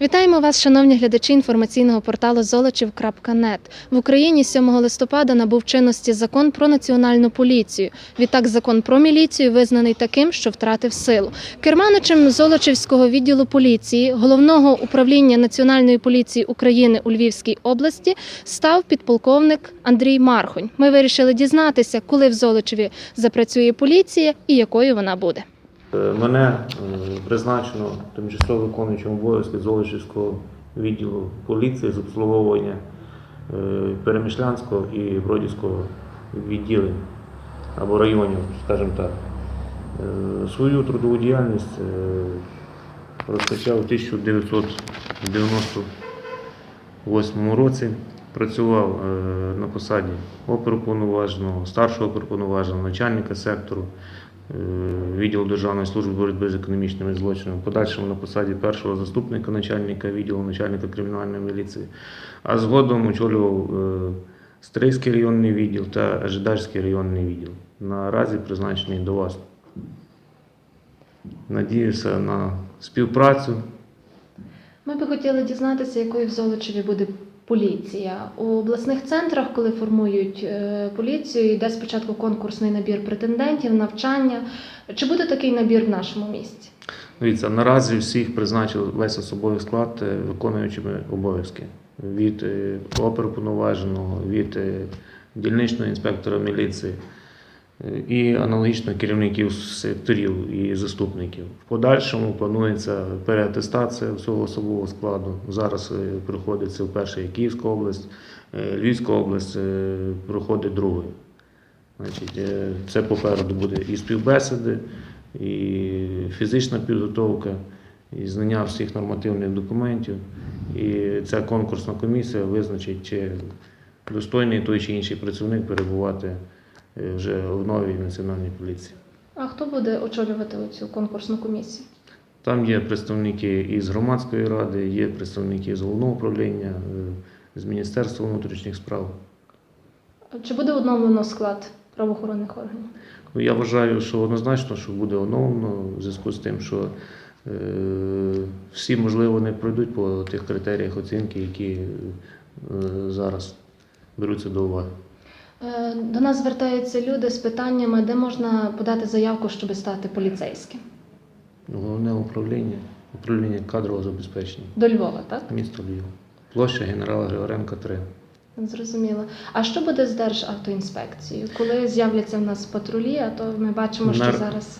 Вітаємо вас, шановні глядачі інформаційного порталу Золочів.нет. В Україні 7 листопада набув чинності закон про національну поліцію. Відтак, закон про міліцію визнаний таким, що втратив силу. Керманичем Золочівського відділу поліції головного управління Національної поліції України у Львівській області став підполковник Андрій Мархонь. Ми вирішили дізнатися, коли в Золочеві запрацює поліція і якою вона буде. Е, Мене е, призначено тимчасово виконуючим обов'язки Золочівського відділу поліції з обслуговування е, Перемишлянського і Бродівського відділень або районів, скажімо так. Свою трудову діяльність розпочав у 1998 році. Працював на посаді оперуповноваженого, старшого оперуповноваженого, начальника сектору відділу Державної служби боротьби з економічними злочинами, подальшому на посаді першого заступника начальника відділу, начальника кримінальної міліції, а згодом очолював е, Стрийський районний відділ та Жидальський районний відділ. Наразі призначений до вас. Надіюся на співпрацю. Ми би хотіли дізнатися, якою в Золочеві буде поліція. У обласних центрах, коли формують е, поліцію, йде спочатку конкурсний набір претендентів, навчання. Чи буде такий набір в нашому місті? Дивіться, наразі всіх призначили весь особовий склад е, виконуючими обов'язки від е, оперуповноваженого, від дільничного інспектора міліції і аналогічно керівників секторів і заступників. В подальшому планується переатестація всього особового складу. Зараз е, проходиться вперше Київська область, е, Львівська область е, проходить другою. Значить, е, це попереду буде і співбесіди, і фізична підготовка, і знання всіх нормативних документів. І ця конкурсна комісія визначить, чи достойний той чи інший працівник перебувати е, вже в новій національній поліції. А хто буде очолювати цю конкурсну комісію? Там є представники із громадської ради, є представники з головного управління, е, з Міністерства внутрішніх справ. Чи буде оновлено склад правоохоронних органів? Ну, я вважаю, що однозначно, що буде оновлено в зв'язку з тим, що е, всі, можливо, не пройдуть по тих критеріях оцінки, які е, зараз беруться до уваги. Е, До нас звертаються люди з питаннями, де можна подати заявку, щоб стати поліцейським. Головне управління, управління кадрового забезпечення, До Львова, так? місто Львів. Площа генерала Григоренка 3. Зрозуміло. А що буде з Державтоінспекцією? Коли з'являться в нас патрулі, а то ми бачимо, що Нар- зараз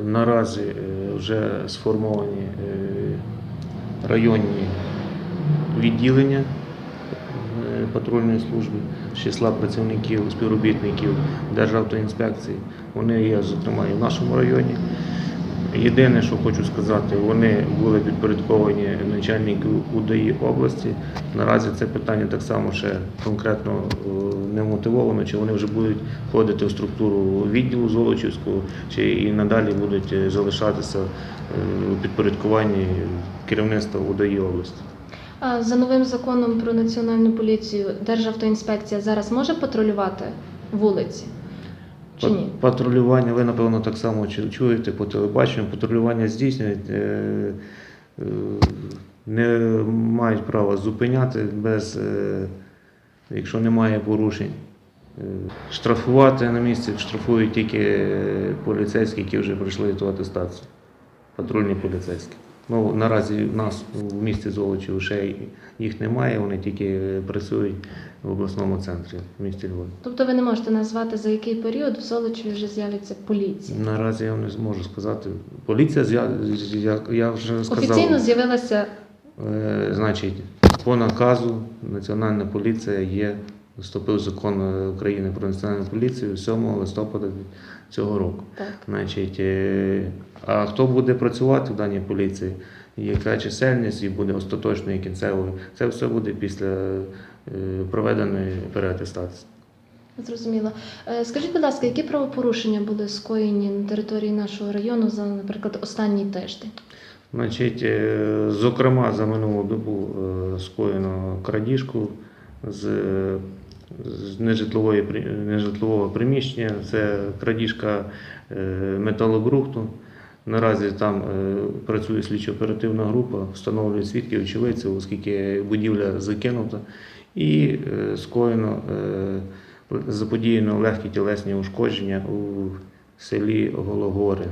Е, Наразі е, вже сформовані районні відділення патрульної служби з числа працівників, співробітників Державтоінспекції. Вони є, зокрема, і в нашому районі. Єдине, що хочу сказати, вони були підпорядковані начальнику УДАІ області. Наразі це питання так само ще конкретно е, не мотивовано, чи вони вже будуть входити в структуру відділу Золочівського, чи і надалі будуть е, залишатися е, у підпорядкуванні керівництва УДАІ області. За новим законом про національну поліцію Державтоінспекція зараз може патрулювати вулиці? Чи ні? Патрулювання, ви напевно так само чуєте по телебаченню, патрулювання здійснюють, е, е, не мають права зупиняти без, е, якщо немає порушень. Штрафувати на місці штрафують тільки поліцейські, які вже пройшли ту атестацію. Патрульні поліцейські. Ну, наразі в нас в місті Золочів ще їх немає, вони тільки працюють в обласному центрі в місті Львові. Тобто ви не можете назвати за який період в Золочеві вже з'явиться поліція? Наразі я не зможу сказати. Поліція, з'я- я, я вже сказав, Офіційно з'явилася е, значить, по наказу Національна поліція є, вступив закон е, України про національну поліцію 7 листопада цього року. так. Значить, е, а хто буде працювати в даній поліції, яка чисельність і буде остаточною і кінцевою, це все буде після е, проведеної переатестації. Зрозуміло. Скажіть, будь ласка, які правопорушення були скоєні на території нашого району за, наприклад, останній тиждень? Значить, зокрема, за минулу добу скоєно крадіжку з, з нежитлового приміщення. Це крадіжка е, металобрухту. Наразі там е, працює слідчо-оперативна група, встановлює свідків очевидців, оскільки будівля закинута, і е, скоєно заподіяно легкі тілесні ушкодження у селі Гологори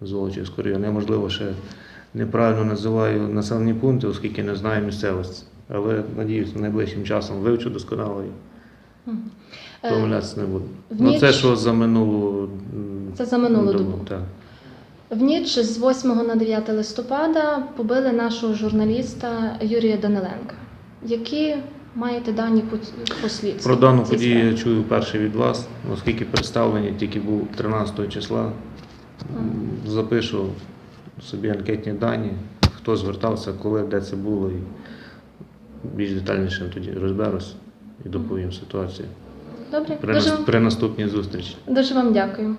Золочівського району. Я, можливо, ще неправильно називаю населені пункти, оскільки не знаю місцевості. Але надіюсь, найближчим часом вивчу досконало і Е, помилятися не буду. в Ну, це що за минулу Це за минулу добу. Так. В ніч з 8 на 9 листопада побили нашого журналіста Юрія Даниленка. Які маєте дані по, по слідству? Про дану подію я чую перше від вас, оскільки представлення тільки був 13 числа. М, Запишу собі анкетні дані, хто звертався, коли, де це було, і більш детальніше тоді розберусь і доповім ситуацію Добре, при, дуже, при наступній зустрічі. дуже вам дякую.